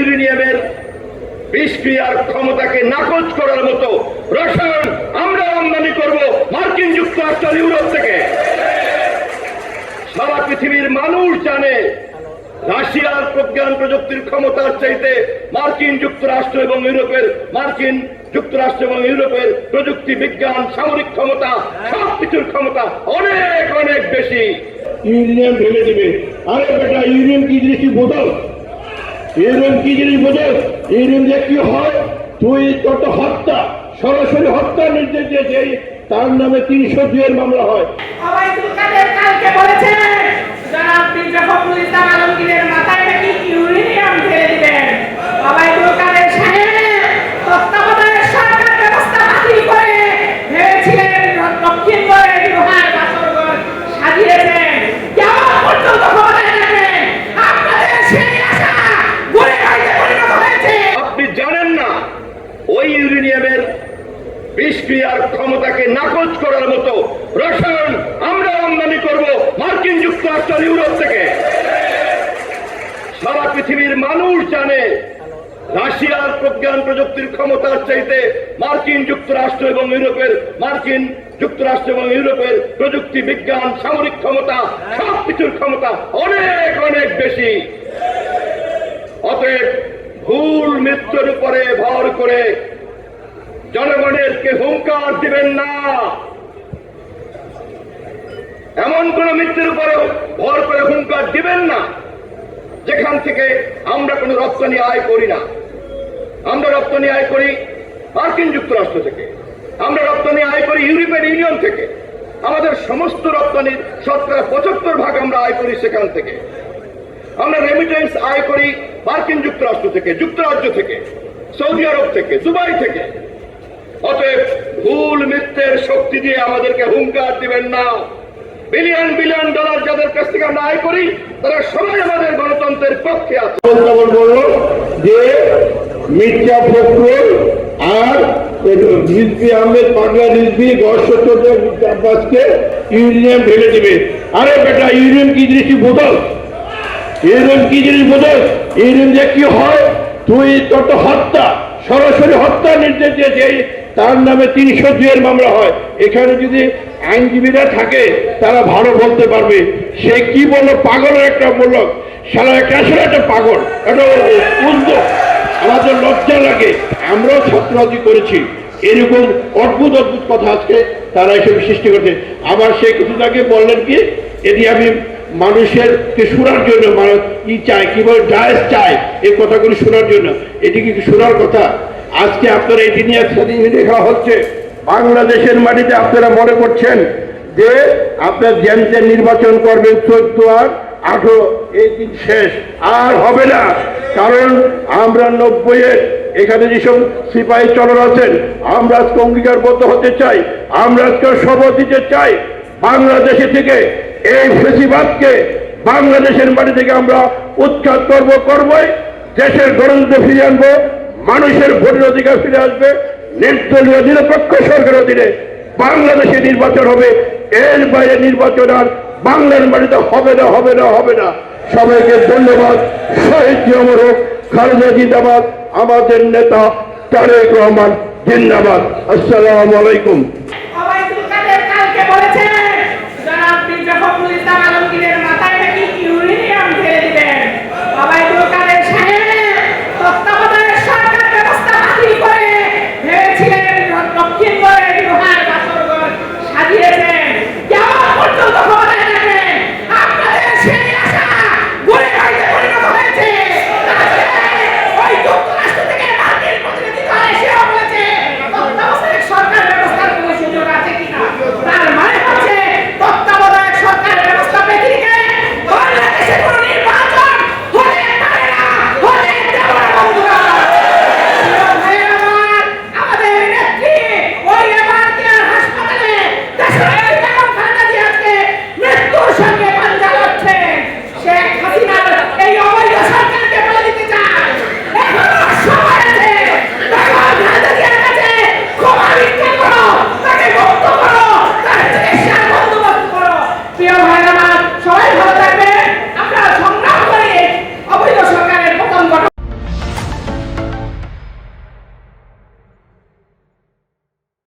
ইউরেনিয়ামের বিষক্রিয়ার ক্ষমতাকে নাকচ করার মতো রসায়ন আমরা আমদানি করব মার্কিন যুক্তরাষ্ট্র ইউরোপ থেকে। সারা পৃথিবীর মানুষ জানে রাশিয়ার প্রজ্ঞান প্রযুক্তির ক্ষমতার চাইতে মার্কিন যুক্তরাষ্ট্র এবং ইউরোপের মার্কিন যুক্তরাষ্ট্র এবং ইউরোপের প্রযুক্তি, বিজ্ঞান, সামরিক ক্ষমতা সব কিছুর ক্ষমতা অনেক অনেক বেশি। ইউরেনিয়াম ঢেলে দিবে। আরে বেটা, ইউরেনিয়াম কি জিনিস তুই বোঝো ইউরেনিয়াম কি জিনিস বোঝে? ইউরেনিয়াম যে কি হয়, তুই তত হত্যা, সরাসরি হত্যা নির্দেশ দিয়েছে। তার নামে তিনশো দুয়ের মামলা হয়। কালকে বলেছেন জনাব মির্জা ফখরুল ইসলাম আলমগীরের মাথায় নাকচ করার মতো রসায়ন আমরা আমদানি করব মার্কিন যুক্তরাষ্ট্র ইউরোপ থেকে। সারা পৃথিবীর মানুষ জানে, রাশিয়ার প্রজ্ঞান প্রযুক্তির ক্ষমতার চাইতে মার্কিন যুক্তরাষ্ট্র এবং ইউরোপের, মার্কিন যুক্তরাষ্ট্র এবং ইউরোপের প্রযুক্তি, বিজ্ঞান, সামরিক ক্ষমতা সব কিছুর ক্ষমতা অনেক অনেক বেশি। অতএব ভুল মৃত্যুর উপরে ভর করে জনগণের কে হুঙ্কার দিবেন না। এমন কোন মৃত্যুর উপরে ভর করে হুঙ্কার দিবেন না, যেখান থেকে আমরা কোনো রপ্তানি আয় করি না। আমরা রপ্তানি আয় করি মার্কিন যুক্তরাষ্ট্র থেকে। আমরা রপ্তানি আয় করি ইউরোপিয়ান ইউনিয়ন থেকে। আমাদের সমস্ত রপ্তানির শতকরা পঁচাত্তর ভাগ আমরা আয় করি সেখান থেকে। আমরা রেমিটেন্স আয় করি মার্কিন যুক্তরাষ্ট্র থেকে, যুক্তরাজ্য থেকে, সৌদি আরব থেকে, দুবাই থেকে। ভুল মিথ্যের শক্তি দিয়ে আমাদেরকে হুঙ্কার দিবেন না। বিলিয়ন বিলিয়ন ডলার যাদের কাছ থেকে আমরা আয় করি, তারা সবাই আমাদের গণতন্ত্রের পক্ষে আছে। বলল যে মির্জা ফখরুল আর রিজবি আহমেদ পাগলা রিজবি গর্ষচন্দ্র আব্বাসকে ইউরেনিয়াম ঢেলে দিবে। আরে বেটা ইউরেনিয়াম কি জিনিস তুই বোঝো ইউরেনিয়াম কি জিনিস বোঝো ইউরেনিয়াম যে কি হয়? তুই তত হত্যা, সরাসরি হত্যা নির্দেশ দিয়েছে। তার নামে তিনশো দুয়ের মামলা হয়। এখানে যদি আইনজীবীরা থাকে, তারা ভালো বলতে পারবে। সে কি বলল? পাগলের একটা বলল সারা একটা আসলে একটা পাগল। একটা উদ্যোগ আমাদের লজ্জা লাগে। আমরাও ছাত্ররাজি করেছি। এরকম অদ্ভুত অদ্ভুত কথা আজকে তারা এসব সৃষ্টি করছে। আবার সে কিছুদিন তাকে বললেন কি? এটি আমি মানুষের কে শোনার জন্য, মানুষ ই চায়, কীভাবে ডায়েস চায়, এই কথাগুলি শোনার জন্য। এটি কি শোনার কথা? আজকে আপনারা এটি নিয়ে একসাথে লেখা হচ্ছে। বাংলাদেশের মাটিতে আপনারা মনে করছেন যে আপনার জ্যানতে নির্বাচন করবেন চোদ্দ আর আঠেরো, এই দিন শেষ। আর হবে না, কারণ আমরা নব্বইয়ের এখানে যেসব সিপাহী চলন আছেন, আমরা আজকে অঙ্গীকারবদ্ধ হতে চাই, আমরা আজকে শপথ দিতে চাই। বাংলাদেশে থেকে এই ফেসিবাদকে বাংলাদেশের মাটি থেকে আমরা উৎখাত করব, করবই। দেশের গণতন্ত্র ফিরে আনব, মানুষের ভোটের অধিকার ফিরে আসবে। নির্দলীয়, নিরপেক্ষ সরকার অধীনে বাংলাদেশে নির্বাচন হবে। এর বাইরে নির্বাচন আর বাংলার মাটিতে হবে না হবে না হবে না। সবাইকে ধন্যবাদ। শহীদ অমর হোক খালেদা জিন্দাবাদ। আমাদের নেতা তারেক রহমান, জিন্দাবাদ। আসসালামু আলাইকুম। কালকে বলেছেন